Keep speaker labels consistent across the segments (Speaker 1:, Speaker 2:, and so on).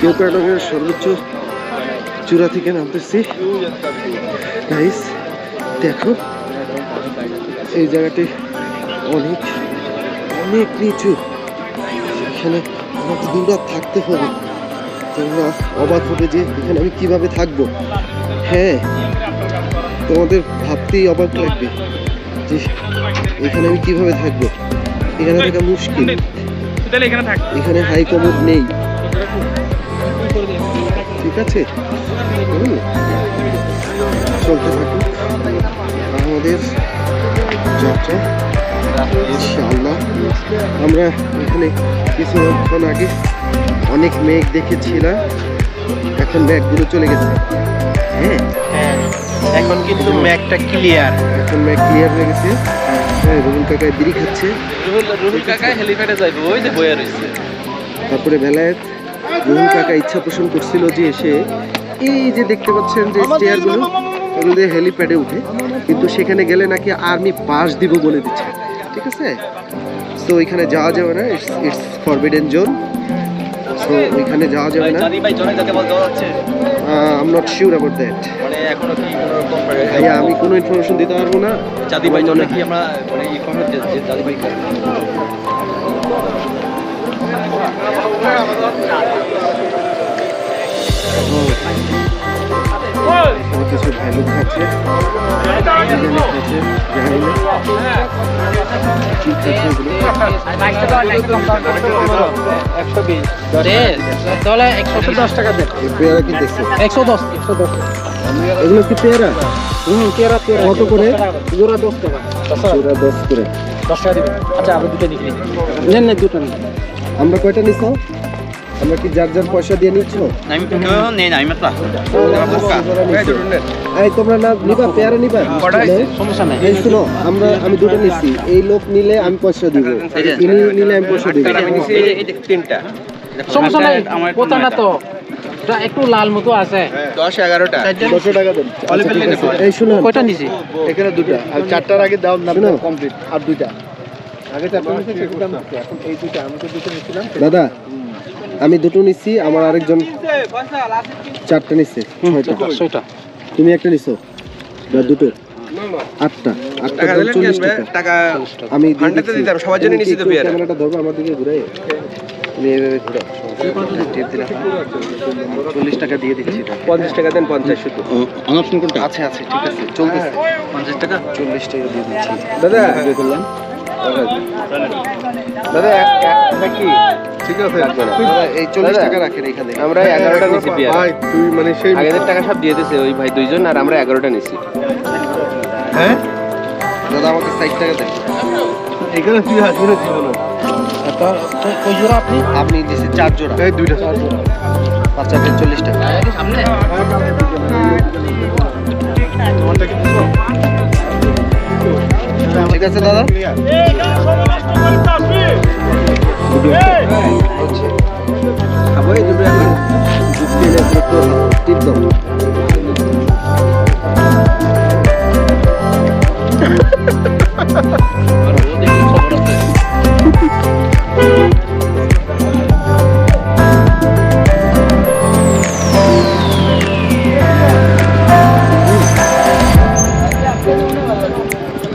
Speaker 1: কেওকাটাগের সর্বোচ্চ চূড়া থেকে নামতেছি। গাইস দেখো, এই জায়গাটি অনেক অনেক নিচু। এখানে আমাকে দিন রাত থাকতে হবে। তোমরা অবাক হবে যে এখানে আমি কীভাবে থাকব। হ্যাঁ তোমাদের ভাবতেই অবাক লাগবে যে এখানে আমি কীভাবে থাকব। এখানে থাকা মুশকিল।
Speaker 2: এখানে
Speaker 1: হাই কমোড নেই। ঠিক আছে। চলতে থাকুক আমাদের যাত্রা ইনশাআল্লাহ। আমরা এখানে কিছুক্ষণ আগে অনেক মেঘ দেখেছিলাম। এখন মেঘগুলো চলে গেছে। হ্যাঁ?
Speaker 2: এখন কিন্তু ম্যাকটা ক্লিয়ার
Speaker 1: এখন মেঘ ক্লিয়ার হয়ে গেছে। হ্যাঁ রুহুল কাকায় বিড়ি খাচ্ছে।
Speaker 2: রুহুল রুহুল কাকা হেলিপ্যাডে যাইবে ওই যে বইয়া রইছে।
Speaker 1: তারপরে বেলায়েত রুহুল কাকা ইচ্ছা পোষণ করছিল যে এসে এই যে দেখতে পাচ্ছেন যে চেয়ারগুলো এগুলো দিয়ে হেলিপ্যাডে উঠে কিন্তু সেখানে গেলে নাকি আর্মি পাস দিব বলে দিচ্ছে। ঠিক আছে? তো ওইখানে যাওয়া যাবে না it's it's forbidden zone so ওইখানে যাওয়া যাবে না। I am not sure about that
Speaker 2: মানে এখনও কি কোনো রকম
Speaker 1: ভাইয়া আমি কোনো ইনফরমেশন দিতে পারব না।
Speaker 2: দাদি ভাই কি আমরা মানে ই করব যে যে দাদি ভাই করে?
Speaker 1: এখানে কিছু ভ্যালু এগুলো পেয়ারা কি পেয়ারা
Speaker 3: হুম তেরো
Speaker 1: কত করে?
Speaker 3: জোড়া দশ টাকা
Speaker 1: পুরা দশ করে
Speaker 3: দশ টাকা আচ্ছা আমরা দুটো নিচ্ছি নেন না দুটো
Speaker 1: আমরা কয়টা নিছ আমরা কি যার যার পয়সা দিয়ে নিচ্ছ?
Speaker 2: আমি তো নেই না আমি মাত্রা
Speaker 1: এই তোমরা না নিবা পেয়ারা নিবা।
Speaker 3: সমস্যা নাই।
Speaker 1: এই শুনো আমরা আমি দুটো নিচ্ছি। এই লোক নিলে আমি পয়সা দিব। ইনি নিলে আমি পয়সা দিব।
Speaker 2: আমি নিছি এই এই যে তিনটা।
Speaker 3: সমস্যা নাই
Speaker 2: আমার
Speaker 3: কথা না তো। একটু লাল মতো আছে।
Speaker 1: টাকা দেন।
Speaker 2: অলিভ
Speaker 1: আচ্ছা, আছে। এই শুনো।
Speaker 3: কয়টা নিছি?
Speaker 1: এখানে দুটো। আর চারটার আগে দাও না কমপ্লিট আর দুইটা। আগে চারটা নিচ্ছি এখন এই দুইটা আমি তো দুটো নিছিলাম দাদা আমি দুটো নিচ্ছি আমার আরেকজন চারটা নিচ্ছে ছয়টা।
Speaker 3: ছয়টা
Speaker 1: তুমি একটা নিছো? না দুটো। আটটা। চল্লিশ টাকা। আমি
Speaker 2: সবার জন্য নিচ্ছি।
Speaker 1: ক্যামেরাটা ধরবো আমার দিকে ঘুরে তুমি এইভাবে ঘুরো চল্লিশ টাকা দিয়ে দিচ্ছি
Speaker 2: পঞ্চাশ টাকা দেন পঞ্চাশ শুধু।
Speaker 1: অনপশন কোনটা? আছে আছে ঠিক আছে চলতেছে।
Speaker 2: পঞ্চাশ টাকা?
Speaker 1: চল্লিশ টাকা দিয়ে দিচ্ছি।
Speaker 2: দাদা।
Speaker 1: করলাম।
Speaker 2: দাদা কি?
Speaker 1: ঠিক আছে? এই চল্লিশ। টাকা রাখেন এখানে
Speaker 2: আমরা এগারোটা নিছি
Speaker 1: ভাই তুই মানে সেই
Speaker 2: আগেদের টাকা সব দিয়ে দিয়েছে ওই ভাই দুইজন আর আমরা এগারোটা নিছি।
Speaker 1: হ্যাঁ? দাদা আমাকে ষাট টাকা দেন। এখানে তুই আসবে জীবন
Speaker 3: কই জোড়া আপনি?
Speaker 1: আপনি দিয়েছে চার জোড়া। এই দুইটা। চার জোড়া। পাঁচ চারটে চল্লিশ টাকা।
Speaker 3: সামনে।
Speaker 1: ঠিক আছে দাদা? হচ্ছে খাব এই দুটো এখন। পেলে একটু টিপ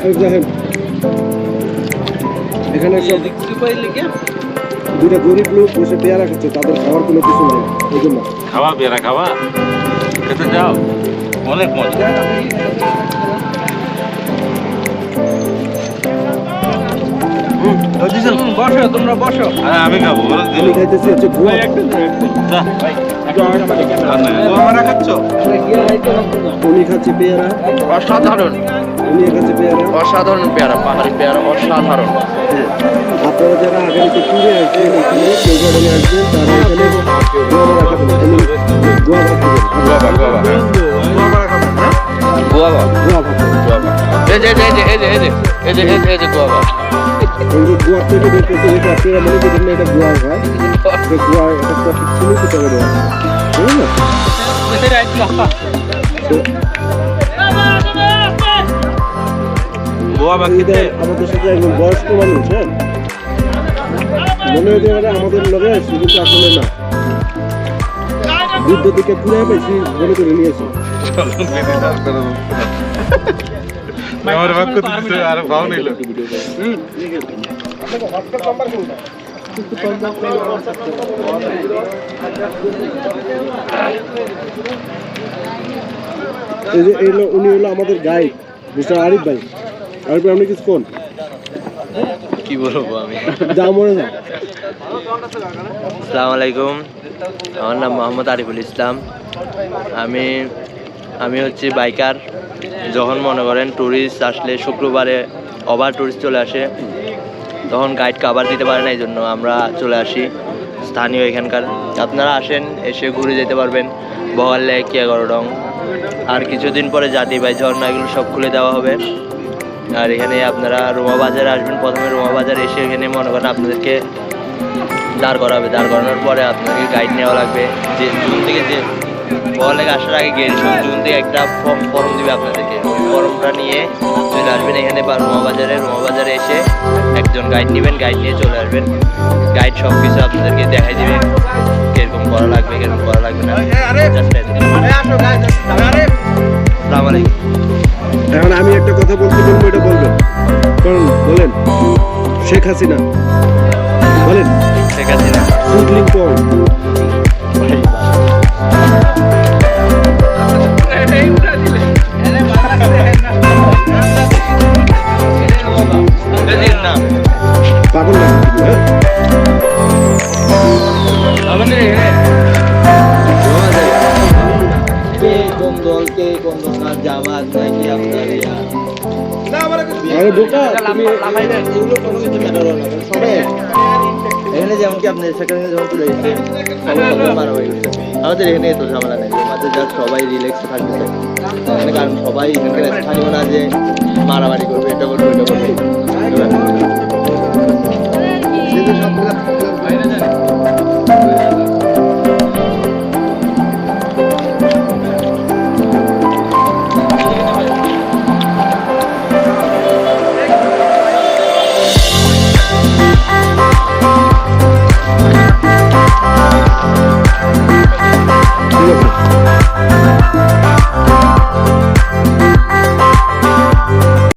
Speaker 1: ইব্রাহিম এখানে সব দুটা গরিব লোক বসে পেয়ারা খাচ্ছে তাদের খাওয়ার কোনো কিছু নাই এই জন্য।
Speaker 4: খাওয়া পেয়ারা খাওয়া? খেতে যাও অনেক মজা।
Speaker 2: বসো তোমরা বসো।
Speaker 4: আরে আমি খাব
Speaker 1: আমি খাইতেছি হচ্ছে গোয়া উনি খাচ্ছে পেয়ারা।
Speaker 2: অসাধারণ।
Speaker 1: উনি খাচ্ছে পেয়ারা।
Speaker 2: অসাধারণ পেয়ারা পাহাড়ি পেয়ারা অসাধারণ।
Speaker 1: হ্যাঁ। আপনারা যারা আগামীতে ট্যুরে আসবেন এখানে কেউ গার্ডেনে আসবেন তারা এখানে
Speaker 2: গোয়া
Speaker 4: বাকিতে
Speaker 1: আমাদের সাথে একজন বয়স্ক মানুষ হ্যাঁ? মনে হতে পারে আমাদের লগে আসছে কিন্তু আসলে না। যুদ্ধ থেকে মনে করে নিয়েছি।
Speaker 4: আমার আর ভাও নিল
Speaker 1: এই যে এই উনি হলো আমাদের গাইড মিস্টার আরিফ ভাই। আরিফ ভাই আপনি কিছু কোন?
Speaker 2: কি বলব আমি?
Speaker 1: যা মনে
Speaker 2: আসসালামু আলাইকুম। আমার নাম মোহাম্মদ আরিফুল ইসলাম। আমি আমি হচ্ছে বাইকার। যখন মনে করেন ট্যুরিস্ট আসলে শুক্রবারে ওভার ট্যুরিস্ট চলে আসে তখন গাইড কাভার দিতে পারে না এই জন্য আমরা চলে আসি স্থানীয় এখানকার। আপনারা আসেন এসে ঘুরে যেতে পারবেন বহাল লেক কিয়াগড়ডং আর কিছুদিন পরে জাতি ভাই ঝর্ণা এগুলো সব খুলে দেওয়া হবে। আর এখানে আপনারা রোমা বাজারে আসবেন প্রথমে রোমা বাজার এসে এখানে মনে করেন আপনাদেরকে দাঁড় করাবে। দাঁড় করানোর পরে আপনাকে গাইড নেওয়া লাগবে। যে জুন থেকে যে বলে আসার আগে গেট জুন থেকে একটা ফর্ম ফর্ম দিবে আপনাদেরকে। ওই ফর্মটা নিয়ে চলে আসবেন এখানে বা রোমা বাজারে। রোমা বাজারে এসে একজন গাইড নেবেন গাইড নিয়ে চলে আসবেন। গাইড সব কিছু আপনাদেরকে দেখাই দিবে। কীরকম করা লাগবে কীরকম করা লাগবে না।
Speaker 1: এখন আমি একটা কথা বলতে বলব শেখ হাসিনা। বলেন
Speaker 2: শেখ আছে সবাই। এখানে যেমন কি আপনি সেখানে আমাদের এখানে তো ঝামেলা নেই। আমাদের যা সবাই রিল্যাক্স থাকবে। কারণ সবাই এখানকার স্থানীয় না যে মারামারি করবে, এটা করবে।